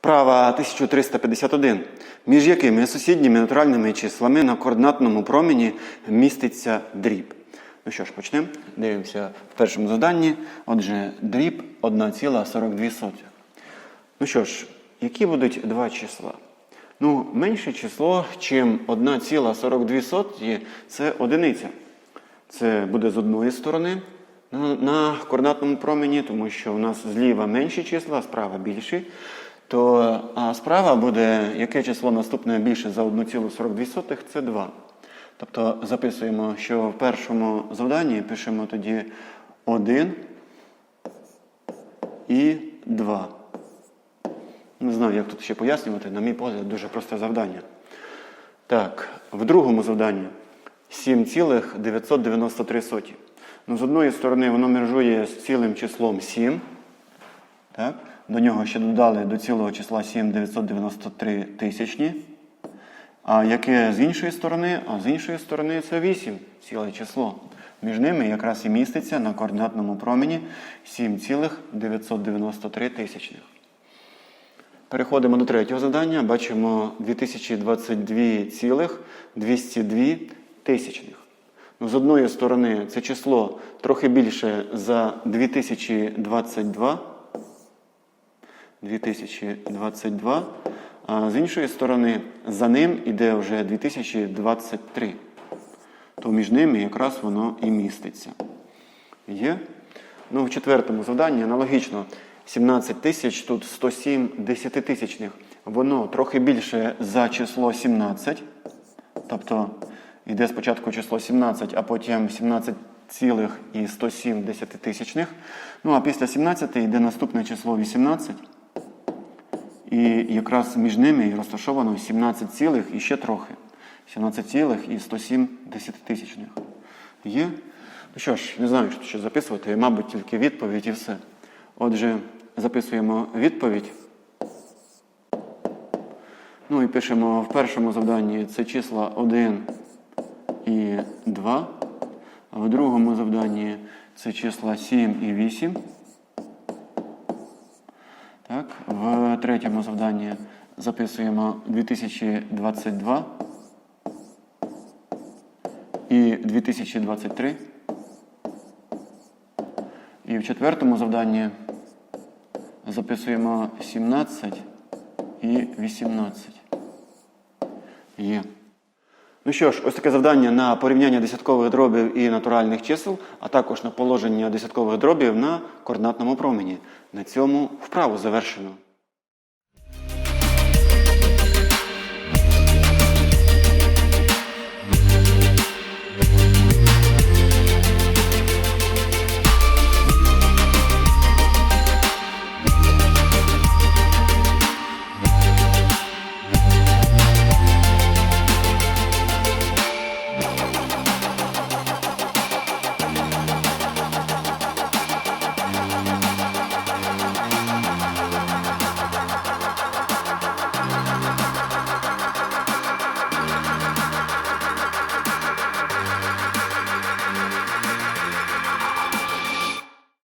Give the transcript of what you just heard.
Вправа 1351. Між якими сусідніми натуральними числами на координатному промені міститься дріб? Ну що ж, почнемо. Дивимося в першому заданні. Отже, дріб 1,42. Ну що ж, які будуть два числа? Ну, менше число, чим 1,42 це одиниця. Це буде з одної сторони на координатному промені, тому що у нас зліва менші числа, справа більші. То справа буде, яке число наступне більше за 1,42, це 2. Тобто записуємо, що в першому завданні пишемо тоді 1 і 2. Не знаю, як тут ще пояснювати, на мій погляд, дуже просте завдання. Так, в другому завданні 7,993. Ну, з одної сторони, воно межує з цілим числом 7. Так? До нього ще додали до цілого числа 7,993 тисячні. А яке з іншої сторони? А з іншої сторони це 8 ціле число. Між ними якраз і міститься на координатному промені 7,993 тисячних. Переходимо до третього завдання. Бачимо 2022,202 тисячних. Ну, з одної сторони, це число трохи більше за 2022. 2022. А з іншої сторони, за ним іде вже 2023. То між ними якраз воно і міститься. Є? Ну, в четвертому завданні аналогічно 17 тисяч, тут 107 десятитисячних. Воно трохи більше за число 17. Тобто йде спочатку число 17, а потім 17 цілих і 107 десятитисячних. Ну а після 17 йде наступне число 18. І якраз між ними розташовано 17 цілих і ще трохи. 17 цілих і 107 десятитисячних. Є? Ну що ж, не знаю, що записувати, мабуть, тільки відповідь і все. Отже, записуємо відповідь. Ну і пишемо в першому завданні це числа 1 і 2. А в другому завданні це числа 7 і 8. Так, в третьому завданні записуємо 2022 і 2023. І в четвертому завданні записуємо 17 і 18. Є. Ну що ж, ось таке завдання на порівняння десяткових дробів і натуральних чисел, а також на положення десяткових дробів на координатному промені. На цьому вправу завершено.